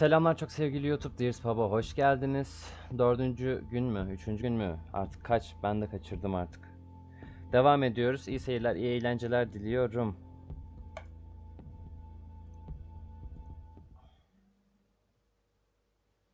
Selamlar çok sevgili YouTube Dears Baba hoş geldiniz. Dördüncü gün mü? Üçüncü gün mü? Artık kaç? Ben de kaçırdım artık. Devam ediyoruz. İyi seyirler, iyi eğlenceler diliyorum.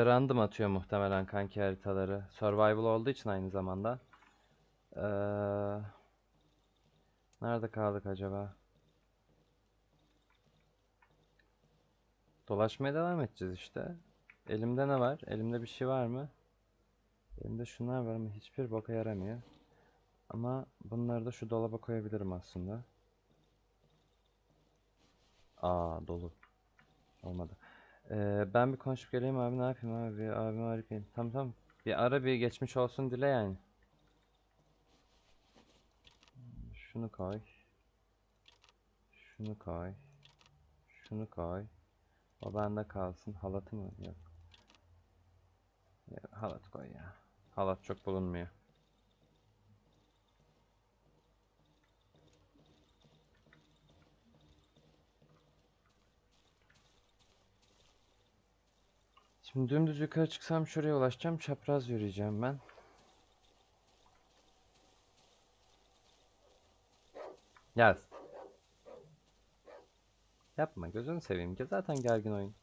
Random atıyor muhtemelen kanki haritaları. Survival olduğu için aynı zamanda. Ee, nerede kaldık acaba? Dolaşmaya devam edeceğiz işte. Elimde ne var? Elimde bir şey var mı? Elimde şunlar var ama hiçbir boka yaramıyor. Ama bunları da şu dolaba koyabilirim aslında. Aa dolu. Olmadı. Ee, ben bir konuşup geleyim abi ne yapayım abi? Abimi arayayım. Tamam tamam. Bir ara bir geçmiş olsun dile yani. Şunu koy. Şunu koy. Şunu koy. O bende kalsın. Halatı mı? Yok. Ya, halat koy ya. Halat çok bulunmuyor. Şimdi dümdüz yukarı çıksam şuraya ulaşacağım. Çapraz yürüyeceğim ben. Yaz. Yapma gözünü seveyim. Zaten gergin oyun.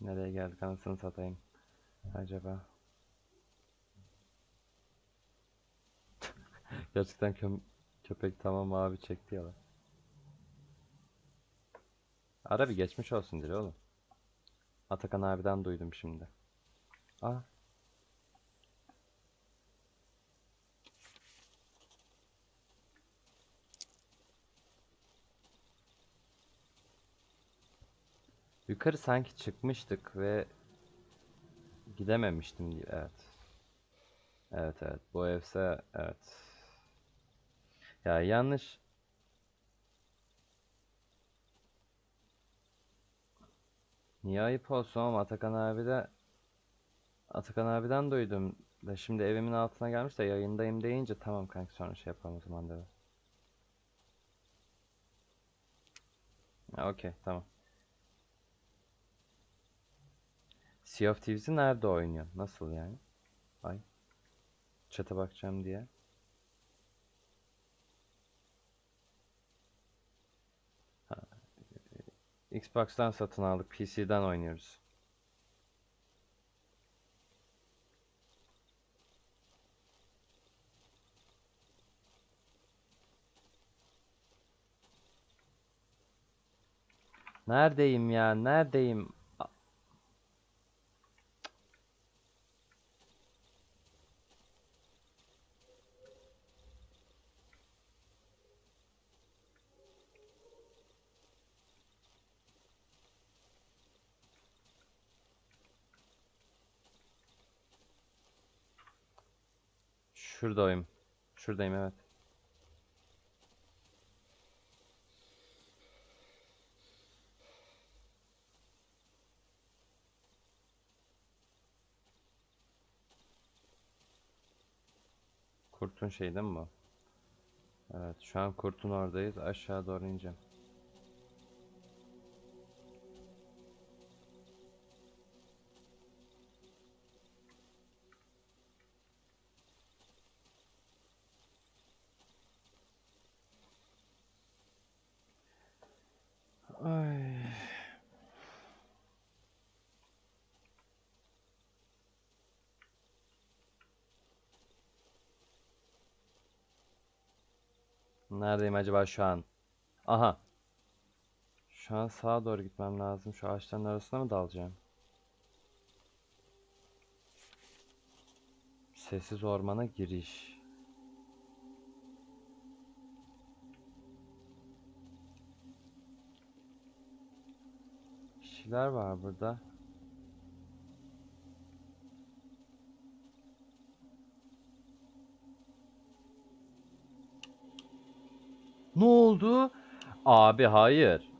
Nereye geldik anasını satayım acaba? Gerçekten köpek tamam abi çekti ya lan. Ara bir geçmiş olsun dile oğlum. Atakan abiden duydum şimdi. Aa. Yukarı sanki çıkmıştık ve gidememiştim diye. Evet. Evet evet. Bu evse evet. Ya yanlış Niye ayıp olsun ama Atakan abi de Atakan abiden duydum da şimdi evimin altına gelmiş de yayındayım deyince tamam kanka sonra şey yapalım o zaman dedi. Okey tamam. Sea of Thieves'i nerede oynuyor? Nasıl yani? Ay. Chat'e bakacağım diye. Xbox'tan satın aldık. PC'den oynuyoruz. Neredeyim ya? Neredeyim? Şuradayım. Şuradayım evet. Kurtun şey değil mi bu? Evet, şu an kurtun oradayız. Aşağı doğru ineceğim. Neredeyim acaba şu an? Aha. Şu an sağa doğru gitmem lazım. Şu ağaçların arasına mı dalacağım? Sessiz ormana giriş. Bir şeyler var burada. Ne oldu? Abi hayır.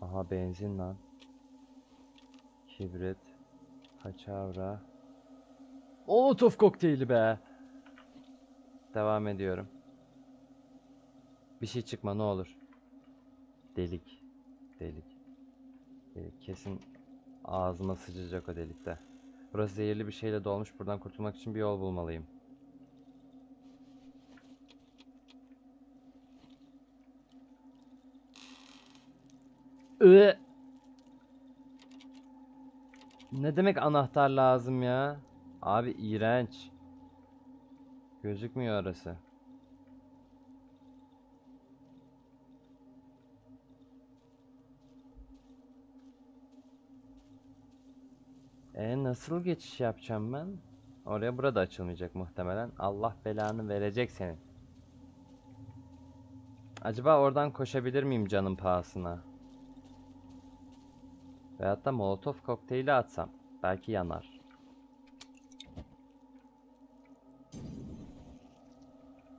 Aha benzin lan. Kibrit. Paçavra. Molotov kokteyli be. Devam ediyorum. Bir şey çıkma ne olur. Delik. Delik. Delik. Kesin ağzıma sıçacak o delikte. Burası zehirli bir şeyle dolmuş. Buradan kurtulmak için bir yol bulmalıyım. Iı. Ne demek anahtar lazım ya? Abi iğrenç. Gözükmüyor orası. E nasıl geçiş yapacağım ben? Oraya burada açılmayacak muhtemelen. Allah belanı verecek senin. Acaba oradan koşabilir miyim canın pahasına? Veyahut da molotof kokteyli atsam. Belki yanar.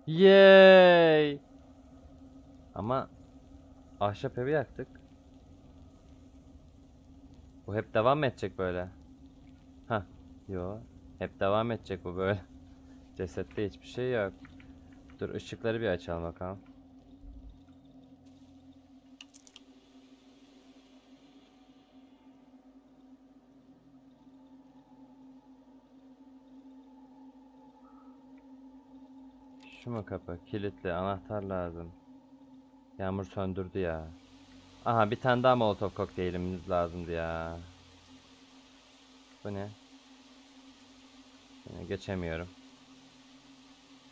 Yay! Ama ahşap evi yaktık. Bu hep devam edecek böyle? Ha, yo. Hep devam edecek bu böyle. Cesette hiçbir şey yok. Dur ışıkları bir açalım bakalım. Mu kapı? Kilitli. Anahtar lazım. Yağmur söndürdü ya. Aha bir tane daha molotof kokteylimiz lazımdı ya. Bu ne? Yine geçemiyorum.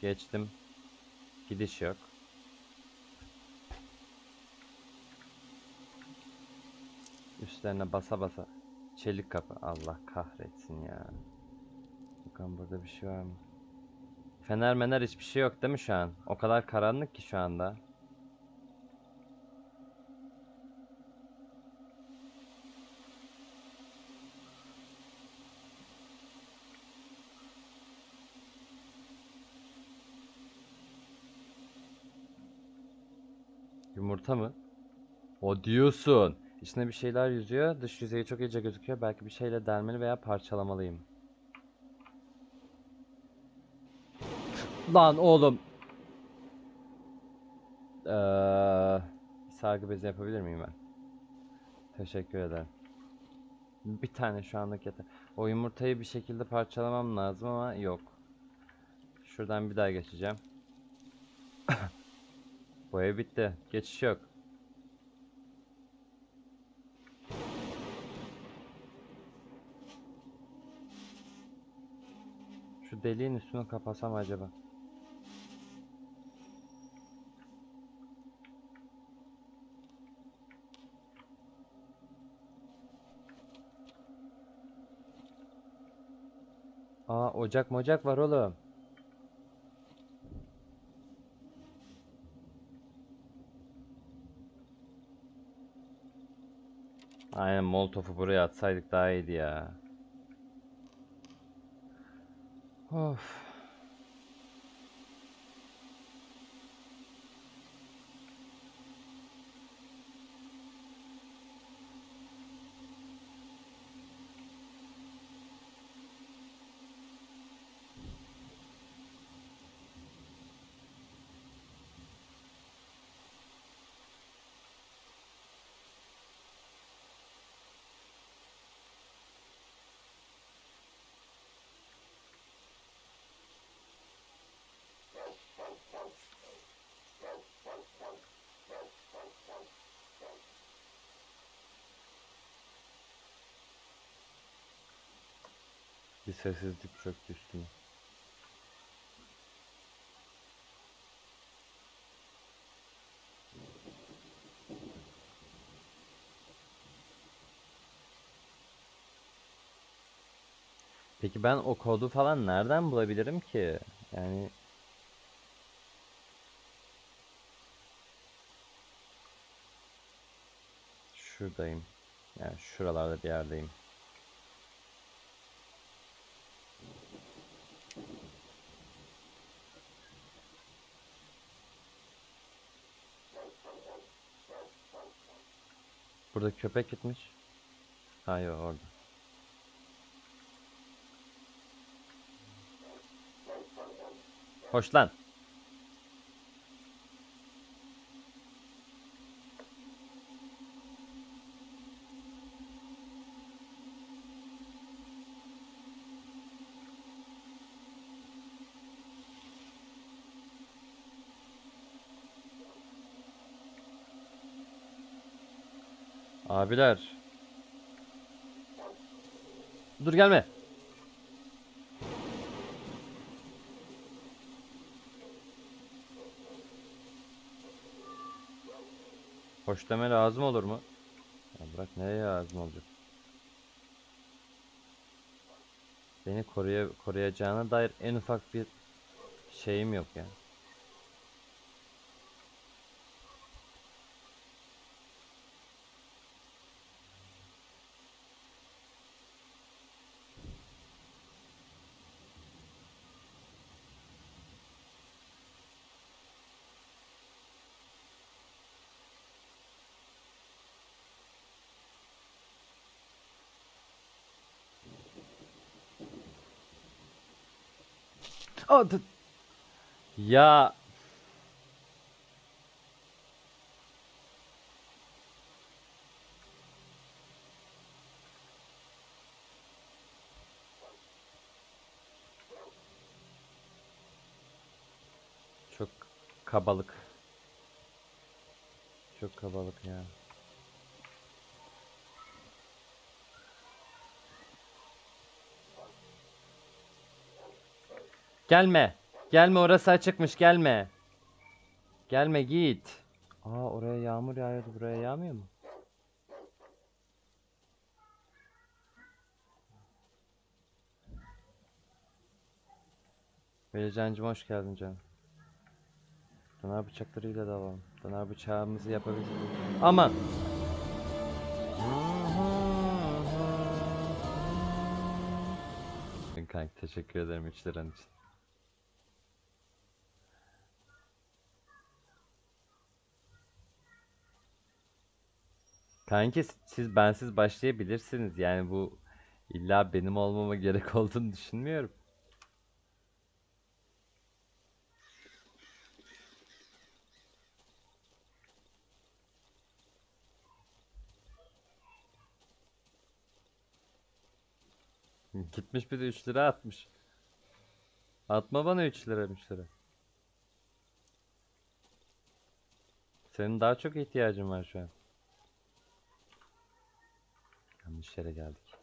Geçtim. Gidiş yok. Üstlerine basa basa. Çelik kapı. Allah kahretsin ya. Bakalım burada bir şey var mı? Fener mener hiçbir şey yok değil mi şu an? O kadar karanlık ki şu anda. Yumurta mı? O diyorsun. İçinde bir şeyler yüzüyor. Dış yüzeyi çok iyice gözüküyor. Belki bir şeyle delmeli veya parçalamalıyım. Lan oğlum. Ee, sargı bezi yapabilir miyim ben? Teşekkür ederim. Bir tane şu anlık yeter. O yumurtayı bir şekilde parçalamam lazım ama yok. Şuradan bir daha geçeceğim. Bu ev bitti. Geçiş yok. Şu deliğin üstünü kapasam acaba? Ocak mocak var oğlum. Aynen molotofu buraya atsaydık daha iyiydi ya. Of. Bir sessizlik çöktü üstüme. Peki ben o kodu falan nereden bulabilirim ki? Yani şuradayım. Yani şuralarda bir yerdeyim. Burada köpek gitmiş. Ha yok orada. Hoş lan. Abiler. Dur gelme. Hoş deme lazım olur mu? Ya bırak nereye lazım olacak? Beni koruya koruyacağına dair en ufak bir şeyim yok ya. Aa, d- Ya Çok kabalık. Çok kabalık ya. Gelme. Gelme orası açıkmış gelme. Gelme git. Aa oraya yağmur yağıyordu buraya yağmıyor mu? Velicancım hoş geldin canım. Döner bıçaklarıyla da alalım. Döner bıçağımızı yapabiliriz. Aman! Kanka teşekkür ederim 3 liran için. Kanki siz bensiz başlayabilirsiniz. Yani bu illa benim olmama gerek olduğunu düşünmüyorum. Gitmiş bir de 3 lira atmış. Atma bana 3 lira 3 lira. Senin daha çok ihtiyacın var şu an. Yanlış yere geldik.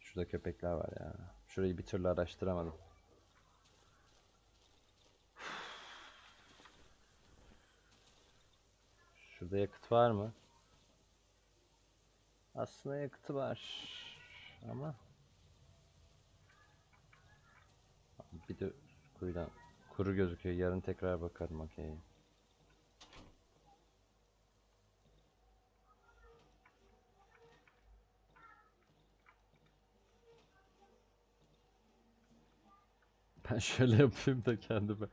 Şurada köpekler var ya. Şurayı bir türlü araştıramadım. Şurada yakıt var mı? Aslında yakıtı var. Ama bir de kuyudan kuru gözüküyor. Yarın tekrar bakarım okey. Ben şöyle yapayım da kendime.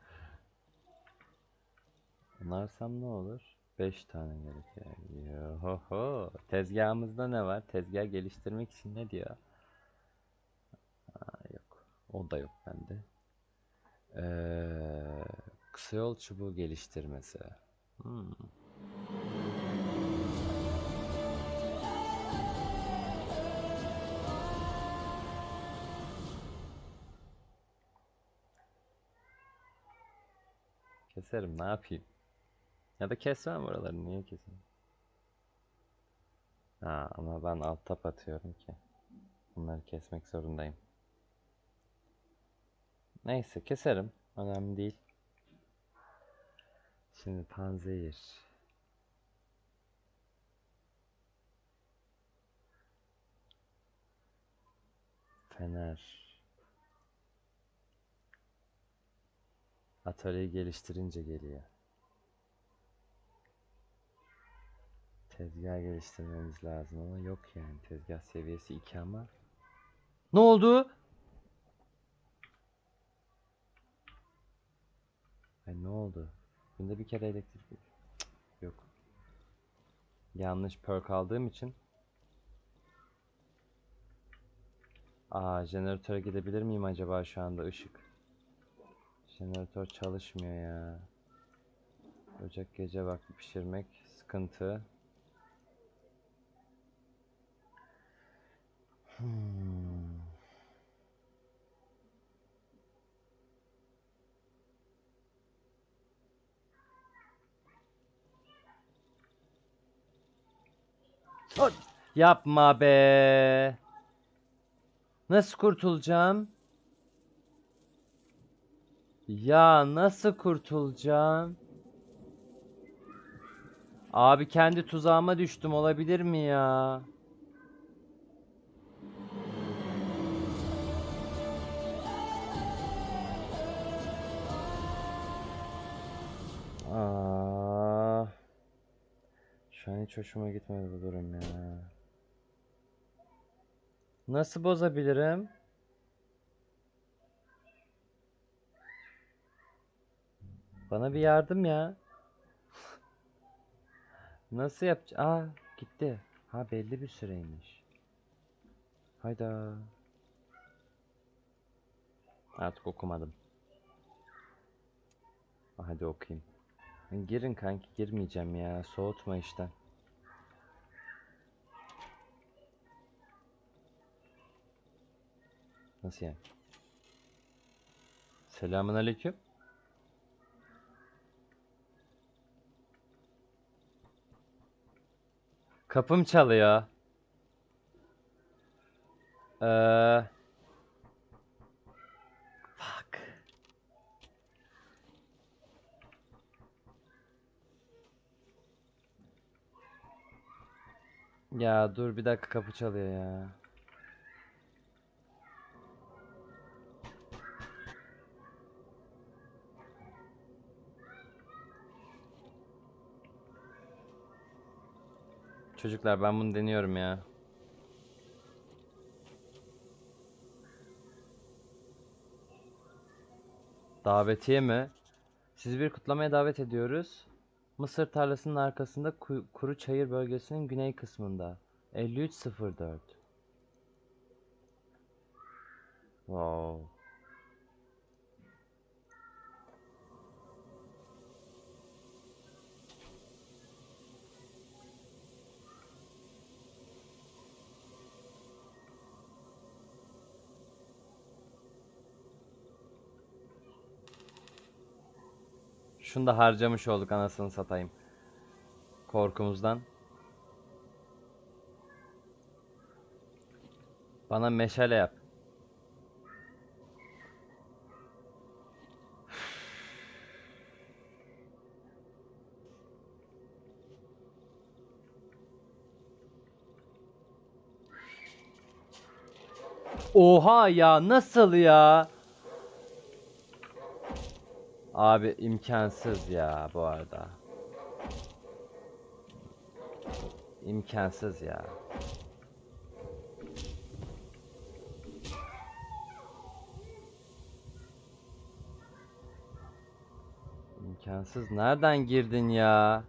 Onarsam ne olur? 5 tane gerekiyor. Yohoho. Tezgahımızda ne var? Tezgah geliştirmek için ne diyor? Aa, yok. O da yok bende. Ee, kısa yol çubuğu geliştirmesi. Hmm. Keserim ne yapayım? Ya da kesmem oraları niye keseyim? Ha, ama ben alt tab atıyorum ki. Bunları kesmek zorundayım. Neyse keserim. Önemli değil. Şimdi panzehir. Fener. Atölyeyi geliştirince geliyor. Tezgah geliştirmemiz lazım ama yok yani. Tezgah seviyesi 2 ama. Ne oldu? Ben Ne oldu? Günde bir kere elektrik Cık, yok. Yanlış perk aldığım için. Aa jeneratöre gidebilir miyim acaba şu anda ışık? Jeneratör çalışmıyor ya. Ocak gece vakti pişirmek sıkıntı. Hmm. Yapma be. Nasıl kurtulacağım? Ya nasıl kurtulacağım? Abi kendi tuzağıma düştüm olabilir mi ya? Aa. Şu an hiç hoşuma gitmedi bu durum ya. Nasıl bozabilirim? Bana bir yardım ya. Nasıl yapacağım? Aa gitti. Ha belli bir süreymiş. Hayda. Artık okumadım. Ah, Hadi okuyayım. Girin kanki girmeyeceğim ya. Soğutma işten. Nasıl yani? Selamun aleyküm. Kapım çalıyor. Ee... Fuck. Ya dur bir dakika kapı çalıyor ya. Çocuklar ben bunu deniyorum ya. Davetiye mi? Sizi bir kutlamaya davet ediyoruz. Mısır tarlasının arkasında Ku- Kuru Çayır bölgesinin güney kısmında. 5304. Wow. Şunu da harcamış olduk anasını satayım. Korkumuzdan. Bana meşale yap. Oha ya nasıl ya? Abi imkansız ya bu arada. İmkansız ya. İmkansız. Nereden girdin ya?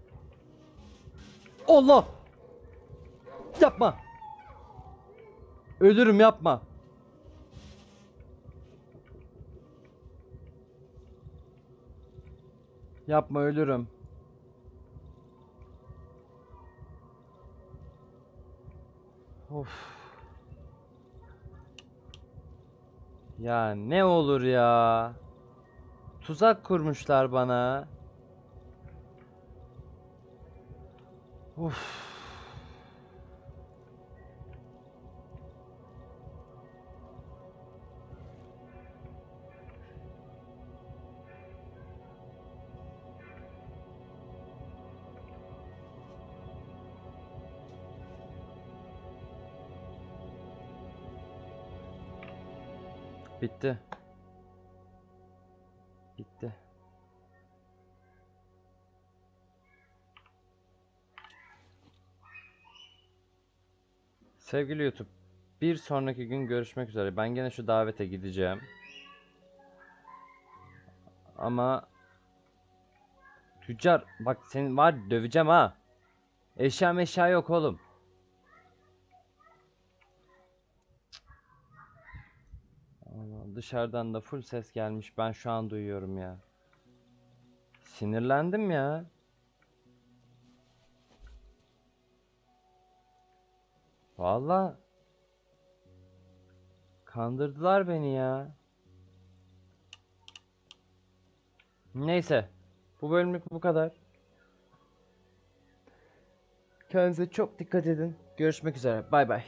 Allah! Yapma! Ölürüm yapma. Yapma ölürüm. Of. Ya ne olur ya. Tuzak kurmuşlar bana. Of. Bitti. Bitti. Sevgili YouTube, bir sonraki gün görüşmek üzere. Ben gene şu davete gideceğim. Ama Tüccar bak senin var döveceğim ha. Eşya meşya yok oğlum. Allah, dışarıdan da full ses gelmiş. Ben şu an duyuyorum ya. Sinirlendim ya. Valla kandırdılar beni ya. Neyse. Bu bölümlük bu kadar. Kendinize çok dikkat edin. Görüşmek üzere. Bay bay.